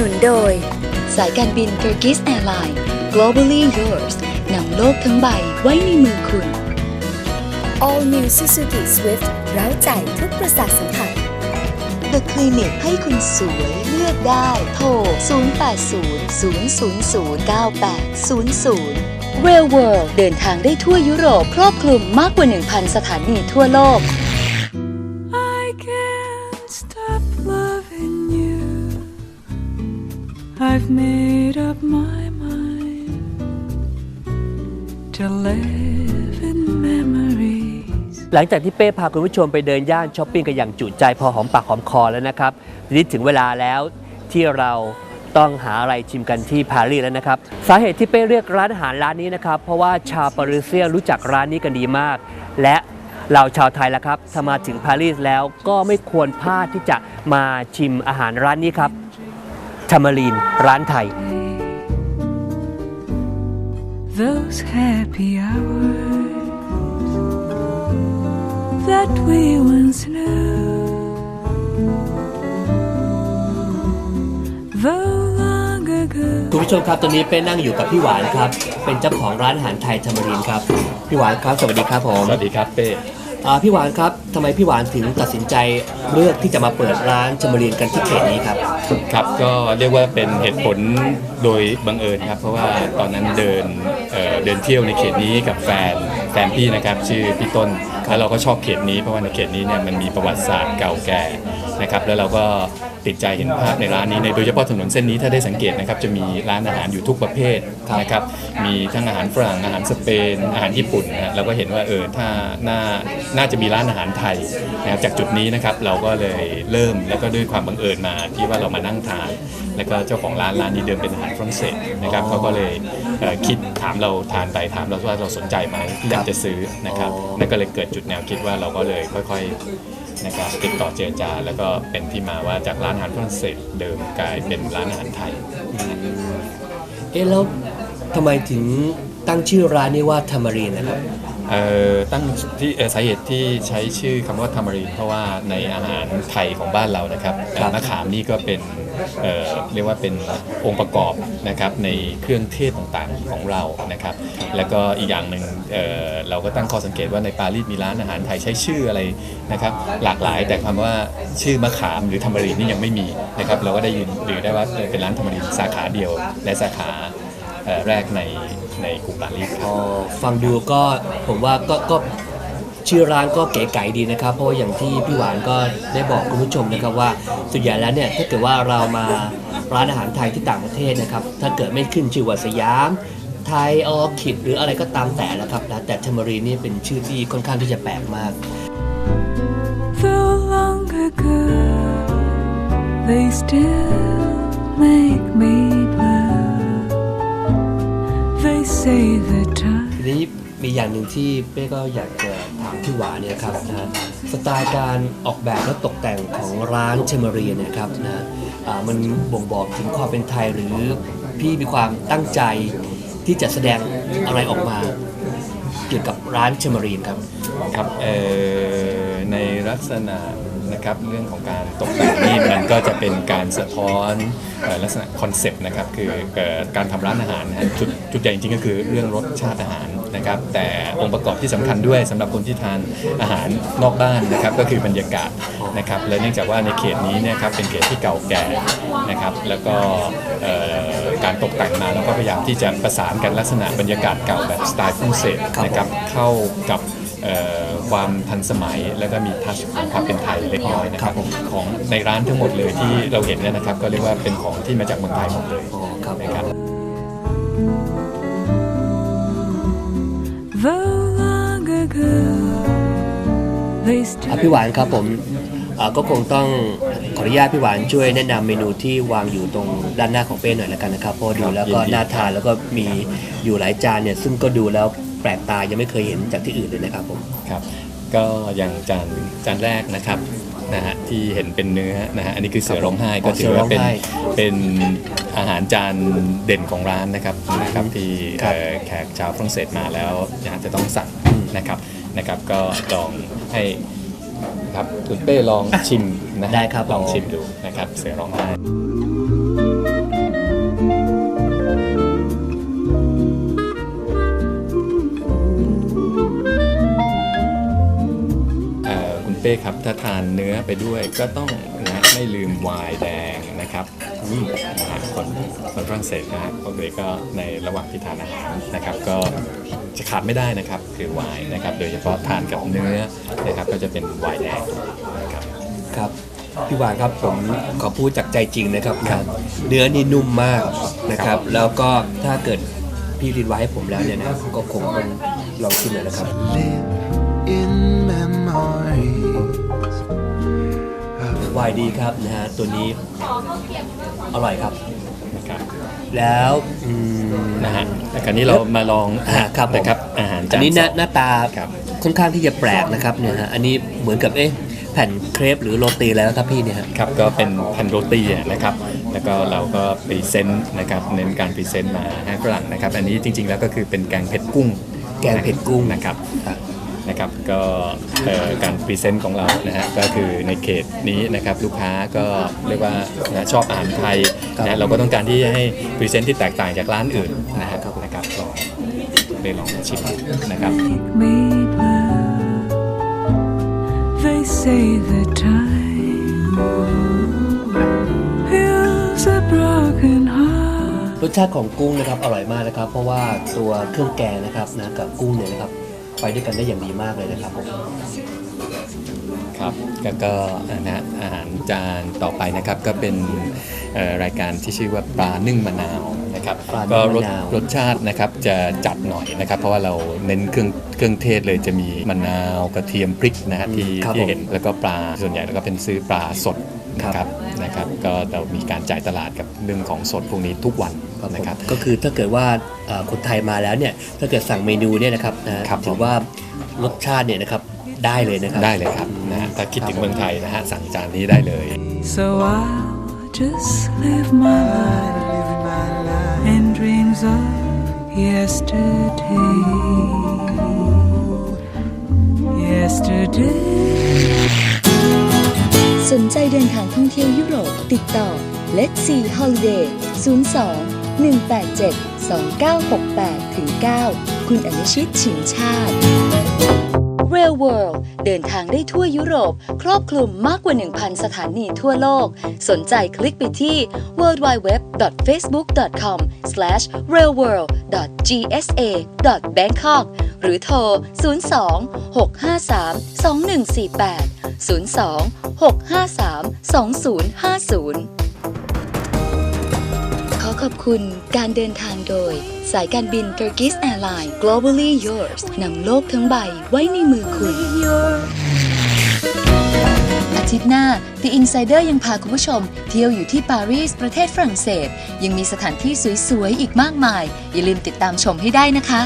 นุนโดย สายการบิน Turkish Airlines Globally Yours นำโลกทั้งใบไว้ในมือคุณ All New Suzuki Swift เร้าใจทุกประสาทสัมผัส The Clinic ให้คุณสวยเลือกได้โทร 0800009800 Rail World เดินทางได้ทั่วยุโรป ครอบคลุมมากกว่า 1,000 สถานีทั่วโลก I've made up my mind to live in memories. หลังจากที่เป้พาคุณผู้ชมไปเดินย่านช้อปปิ้งกันอย่างจุใจพอหอมปากหอมคอแล้วนะครับทีนี้ถึงเวลาแล้วที่เราต้องหาอะไรชิมกันที่ปารีสแล้วนะครับ สาเหตุที่เป้เรียกร้านอาหารร้านนี้นะครับ เพราะว่าชาวปารีเซียรู้จักร้านนี้กันดีมาก และเราชาวไทยละครับถ้ามาถึงปารีสแล้วก็ไม่ควรพลาดที่จะมาชิมอาหารร้านนี้ครับ ทามารีนร้านไทย Those happy hours that we once knew. Though long ago. คุณผู้ชมครับตอนนี้เป้นั่งอยู่กับพี่หวานครับ เป็นเจ้าของร้านอาหารไทยธรรมรินครับ พี่หวานครับ สวัสดีครับผม สวัสดีครับเป้อ่า พี่หวานครับทำไมพี่หวานถึงตัดสินใจเลือกที่จะมาเปิดร้านธรรมรินกันที่เขตนี้ครับ ครับก็เรียกว่าเป็นเหตุผลโดยบังเอิญครับเพราะว่าตอนนั้นเดินเอ่อเดินเที่ยวในเขตนี้กับแฟนแฟนพี่นะครับชื่อพี่ต้นแล้วเราก็ชอบเขตนี้เพราะว่าในเขตนี้เนี่ยมันมีประวัติศาสตร์เก่าแก่ นะครับแล้วเราก็ติดใจเห็นภาพในร้านนี้ในโดยเฉพาะถนนเส้นนี้ถ้าได้สังเกตนะครับจะมีร้านอาหารอยู่ทุกประเภทนะครับมีทั้งอาหารฝรั่งอาหารสเปนอาหารญี่ปุ่นนะฮะเราก็เห็นว่าเออถ้าน่าน่าจะมีร้านอาหารไทยนะครับจากจุดนี้นะครับเราก็เลยเริ่มแล้วก็ด้วยความบังเอิญมาที่ว่าเรามานั่งทานแล้วก็เจ้าของร้านร้านนี้เดิมเป็นอาหารฝรั่งเศสนะครับเขาก็เลยเอ่อคิดถามเราทานไปถามเราว่าเราสนใจไหมที่อยากจะซื้อนะครับอ๋อนั่นก็เลยเกิดจุดแนวคิดว่าเราก็เลยค่อย ๆ นะครับติดต่อเจรจาแล้วก็เป็นที่มาว่าจากร้านอาหารฝรั่งเศสเดิมกลายเป็นร้านอาหารไทย เอ๊ะแล้วทำไมถึงตั้งชื่อร้านนี้ว่าธรรมรินนะครับเอ่อตั้งที่เอ่อสาเหตุที่ใช้ชื่อคำว่าทามารีนเพราะว่าในอาหารไทยของบ้านเรานะครับครับมะขามนี่ก็เป็น เเรียกว่าเป็นองค์ประกอบนะครับในเครื่องเทศต่างๆของเรานะครับ แล้วก็อีกอย่างหนึ่งเเราก็ตั้งข้อสังเกตว่าในปารีสมีร้านอาหารไทยใช้ชื่ออะไรนะครับ หลากหลายแต่คำว่าชื่อมะขามหรือทามรีนนี่ยังไม่มีนะครับ เราก็ได้ยินหรือได้ว่าเป็นร้านทามรีนสาขาเดียว และสาขาแรกในในกรุงปารีสครับอ๋อฟังดูก็ผมว่าก็ก็ ชื่อร้านก็เก๋ไก๋ดีนะครับ เพราะว่าอย่างที่พี่หวานก็ได้บอกคุณผู้ชมนะครับว่าส่วนใหญ่แล้วเนี่ยถ้าเกิดว่าเรามาร้านอาหารไทยที่ต่างประเทศนะครับ ถ้าเกิดไม่ขึ้นชื่อว่าสยามไทยออคิดหรืออะไรก็ตามแต่นะครับนะแต่ธรรมรีนี่เป็นชื่อที่ค่อนข้างที่จะแปลกมาก Though long ago they still make me blue. They say the time ทีนี้มีอย่างหนึ่งที่เป้ก็อยากจะ ที่หวาเนี่ยครับนะสไตล์การออกแบบและตกแต่งของร้านเชมเรีเนะครับนะมันบ่งบอกถึงความเป็นไทยหรือพี่มีความตั้งใจที่จะแสดงอะไรออกมาเกี่ยวกับร้านเชมเมอรีนครับครับในลักษณะนะครับเรื่องของการตกแต่งนี่มันก็จะเป็นการสะท้อนลักษณะคอนเซปต์นะครับคือการทำร้านอาหารจุดจุดใหญ่จริงๆก็คือเรื่องรสชาติอาหาร นะครับ แต่องค์ประกอบที่สำคัญด้วยสำหรับคนที่ทานอาหารนอกบ้านนะครับ ก็คือบรรยากาศนะครับและเนื่องจากว่าในเขตนี้เนี่ยครับเป็นเขตที่เก่าแก่นะครับ แล้วก็เอ่อการตกแต่งมาแล้วก็พยายามที่จะประสานกันลักษณะบรรยากาศเก่าแบบสไตล์ฝรั่งเศสนะครับเข้ากับเอ่อความทันสมัยแล้วก็มีทัชของความเป็นไทยเล็กน้อยนะครับของในร้านทั้งหมดเลยที่เราเห็นเนี่ยนะครับ ก็เรียกว่าเป็นของที่มาจากเมืองไทยหมดเลยอ๋อครับนะครับ อะ still พี่หวานครับผมอ่าก็คงต้องขออนุญาตพี่หวานช่วยแนะนำเมนูที่วางอยู่ตรงด้านหน้าของเป้หน่อยแล้วกันนะครับเพราะดูแล้วก็ยินดีน่าทานแล้วก็มีอยู่หลายจานเนี่ยซึ่งก็ดูแล้วแปลกตายังไม่เคยเห็นจากที่อื่นเลยนะครับผมครับก็อย่างจานจานแรกนะครับนะฮะที่เห็นเป็นเนื้อนะฮะอันนี้คือเสือร้องไห้อ๋อก็ถือว่าเป็นเสือร้องไห้เป็นอาหารจานเด่นของร้านนะครับนะครับที่ครับเอ่อแขกชาวฝรั่งเศสมาแล้วอยากจะต้องสั่งนะครับนะครับก็ลอง ให้ครับคุณเป้ลองชิมนะได้ครับลองชิมดูนะครับ เสือร้องไห้เป้ครับถ้าทานเนื้อไปด้วยก็ต้องนะไม่ลืมวายแดงนะครับนี่นะคนคนฝรั่งเศสนะฮะโอเคก็ในระหว่างที่ทานอาหารนะครับก็ จะขาดไม่ได้นะครับคือไวน์นะครับโดยเฉพาะทานกับเนื้อนะครับก็จะเป็นไวน์แดงนะครับครับพี่หวานครับผมขอพูดจากใจจริงนะครับนะเนื้อนี่นุ่มมากนะครับ แล้วก็ถ้าเกิดพี่รินไว้ให้ผมแล้วเนี่ยนะก็คงต้องลองชิมหน่อยนะครับ live in memories วายดีครับนะฮะตัวนี้อร่อยครับนะครับ แล้วอืมนะฮะแต่คราวนี้เรามาลองอ่าครับผมนะครับอาหารอัจานนนี้หน้าสอง หน้าตาครับ ค่อนข้างที่จะแปลกนะครับเนี่ยฮะอันนี้เหมือนกับเอ๊ะแผ่นเครปหรือโรตีแล้วครับพี่เนี่ยฮะ ครับก็เป็นแผ่นโรตีอะนะครับ แล้วก็เราก็พรีเซนต์นะครับเน้นการพรีเซนต์มาให้ฝรั่งนะครับ อันนี้จริงๆแล้วก็คือเป็นแกงเผ็ดกุ้งแกงเผ็ดกุ้งนะครับ ครับ นะครับก็เอ่อการพรีเซนต์ของเรานะฮะก็คือในเขตนี้นะครับลูกค้าก็เรียกว่านะชอบอาหารไทยครับนะเราก็ต้องการที่จะให้พรีเซนต์ที่แตกต่างจากร้านอื่นนะฮะนะครับลองได้ลองชิมนะครับ make me blue. They say that time heals a broken heart. รสชาติของกุ้งนะครับอร่อยมากนะครับ เพราะว่าตัวเครื่องแกงนะครับนะกับกุ้งเนี่ยนะครับ ไปด้วยกันได้อย่างดีมากเลยนะครับผมครับแล้วก็นะฮะอาหารจานต่อไปนะครับก็เป็นเอ่อรายการที่ชื่อว่าปลานึ่งมะนาวนะครับปลานึ่ก็งรมะสนาวรสชาตินะครับจะจัดหน่อยนะครับ เพราะว่าเราเน้นเครื่องเครื่องเทศเลยจะมีมะนาวกระเทียมพริกนะฮะที่ครับที่ผมเห็นแล้วก็ปลาส่วนใหญ่แล้วก็เป็นซื้อปลาสดนะ ครับนะครับก็เรามีการจ่ายตลาดกับเรื่องของสดพวกนี้ทุกวันนะครับก็คือถ้าเกิดว่าเอ่อคนไทยมาแล้วเนี่ยถ้าเกิดสั่งเมนูเนี่ยนะครับนะครับถือว่ารสชาติเนี่ยนะครับได้เลยนะครับได้เลยครับนะฮะถ้าคิดถึงเมืองไทยนะฮะสั่งจานนี้ได้เลย So I'll just live my life in dreams of yesterday. Yesterday. สนใจเดินทางท่องเที่ยวยุโรปติดต่อ Let's See Holiday 02 187 2968ถึง9คุณอนุชิตชิมชาติ Rail World เดินทางได้ทั่วยุโรป ครอบคลุมมากกว่า 1,000 สถานีทั่วโลก สนใจคลิกไปที่ www.facebook.com/railworld.gsa.bangkok หรือโทร 02 653 2148 02 653 2050ขอขอบคุณการเดินทางโดย สายการบิน Turkish Airlines Globally Yours นำโลกทั้งใบไว้ในมือคุณ อาทิตย์หน้า The Insider ยังพาคุณผู้ชม เที่ยวอยู่ที่ปารีสประเทศฝรั่งเศส ยังมีสถานที่สวย ๆ อีกมากมาย อย่าลืมติดตามชมให้ได้นะคะ